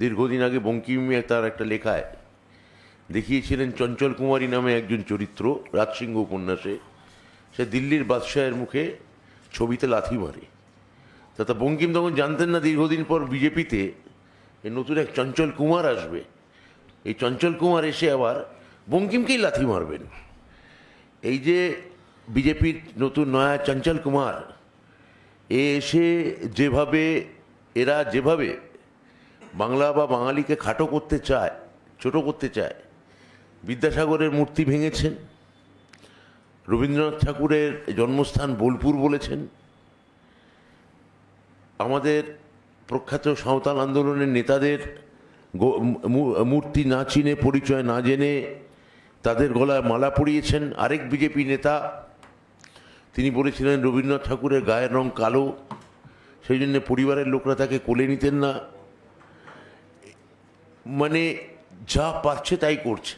দীর্ঘদিন আগে বঙ্কিমে তার একটা লেখায় দেখিয়েছিলেন চঞ্চল কুমারী নামে একজন চরিত্র, রাজসিংহ উপন্যাসে। সে দিল্লির বাদশাহের মুখে ছবিতে লাথি মারে। তা বঙ্কিম তখন জানতেন না দীর্ঘদিন পর বিজেপিতে নতুন এক চঞ্চল কুমার আসবে। এই চঞ্চল কুমার এসে আবার বঙ্কিমকেই লাথি মারবেন। এই যে বিজেপির নতুন নয়া চঞ্চল কুমার, এ এসে যেভাবে, এরা যেভাবে বাংলা বা বাঙালিকে খাটো করতে চায়, ছোট করতে চায়, বিদ্যাসাগরের মূর্তি ভেঙেছেন, রবীন্দ্রনাথ ঠাকুরের জন্মস্থান বোলপুর বলেছেন, আমাদের প্রখ্যাত সাঁওতাল আন্দোলনের নেতাদের মূর্তি না চিনে, পরিচয় না জেনে তাদের গলায় মালা পরিয়েছেন আরেক বিজেপি নেতা। তিনি বলেছিলেন, রবীন্দ্রনাথ ঠাকুরের গায়ের রং কালো, সেই জন্য পরিবারের লোকরা তাকে কোলে নিতেন না। মানে যা পারছে তাই করছে।